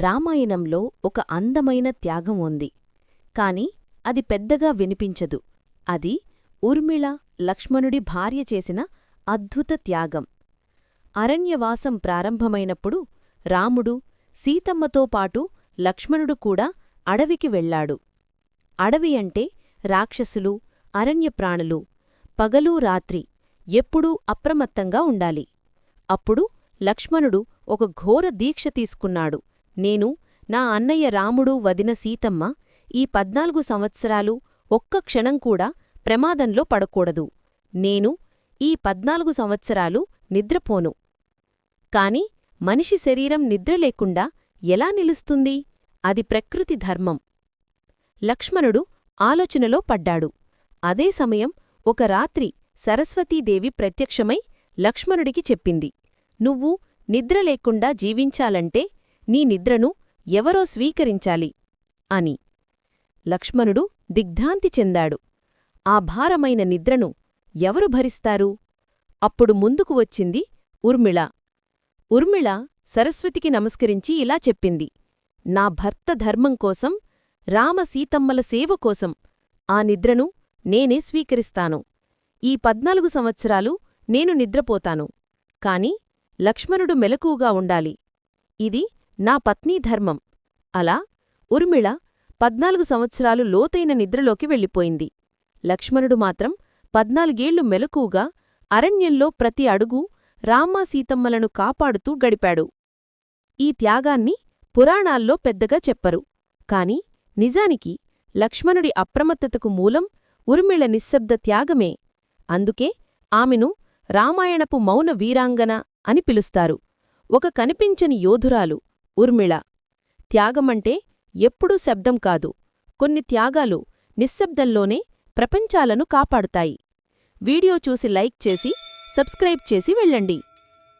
రామాయణంలో ఒక అందమైన త్యాగం ఉంది కాని అది పెద్దగా వినిపించదు. అది ఉర్మిళ లక్ష్మణుడి భార్య చేసిన అద్భుత త్యాగం. అరణ్యవాసం ప్రారంభమైనప్పుడు రాముడు సీతమ్మతో పాటు లక్ష్మణుడు కూడా అడవికి వెళ్ళాడు. అడవి అంటే రాక్షసులు అరణ్యప్రాణులు. పగలూ రాత్రి ఎప్పుడూ అప్రమత్తంగా ఉండాలి. అప్పుడు లక్ష్మణుడు ఒక ఘోర దీక్ష తీసుకున్నాడు. నేను నా అన్నయ్య రాముడు వదిన సీతమ్మ ఈ పద్నాలుగు సంవత్సరాలు ఒక్క క్షణం కూడా ప్రమాదంలో పడకూడదు. నేను ఈ పద్నాలుగు సంవత్సరాలు నిద్రపోను. కాని మనిషి శరీరం నిద్రలేకుండా ఎలా నిలుస్తుంది? అది ప్రకృతి ధర్మం. లక్ష్మణుడు ఆలోచనలో పడ్డాడు. అదే సమయం ఒక రాత్రి సరస్వతీదేవి ప్రత్యక్షమై లక్ష్మణుడికి చెప్పింది. నువ్వు నిద్రలేకుండా జీవించాలంటే నీ నిద్రను ఎవరో స్వీకరించాలి అని. లక్ష్మణుడు దిగ్భ్రాంతి చెందాడు. ఆ భారమైన నిద్రను ఎవరు భరిస్తారు? అప్పుడు ముందుకు వచ్చింది ఉర్మిళ ఉర్మిళ సరస్వతికి నమస్కరించి ఇలా చెప్పింది. నా భర్త ధర్మం కోసం రామ సీతమ్మల సేవ కోసం ఆ నిద్రను నేనే స్వీకరిస్తాను. ఈ పద్నాలుగు సంవత్సరాలు నేను నిద్రపోతాను. కాని లక్ష్మణుడు మెలకువగా ఉండాలి. ఇది నా పత్నీ ధర్మం. అలా ఉర్మిళ పద్నాలుగు సంవత్సరాలు లోతైన నిద్రలోకి వెళ్ళిపోయింది. లక్ష్మణుడు మాత్రం పద్నాలుగేళ్ళు మెలకువగా అరణ్యంలో ప్రతి అడుగు రామ్మా సీతమ్మలను కాపాడుతూ గడిపాడు. ఈ త్యాగాన్ని పురాణాల్లో పెద్దగా చెప్పరు. కాని నిజానికి లక్ష్మణుడి అప్రమత్తతకు మూలం ఉర్మిళ నిశ్శబ్ద త్యాగమే. అందుకే ఆమెను రామాయణపు మౌన వీరాంగన అని పిలుస్తారు. ఒక కనిపించని యోధురాలు ఉర్మిళ త్యాగమంటే ఎప్పుడూ శబ్దం కాదు. కొన్ని త్యాగాలు నిశ్శబ్దంలోనే ప్రపంచాలను కాపాడుతాయి. వీడియో చూసి లైక్ చేసి సబ్స్క్రైబ్ చేసి వెళ్ళండి.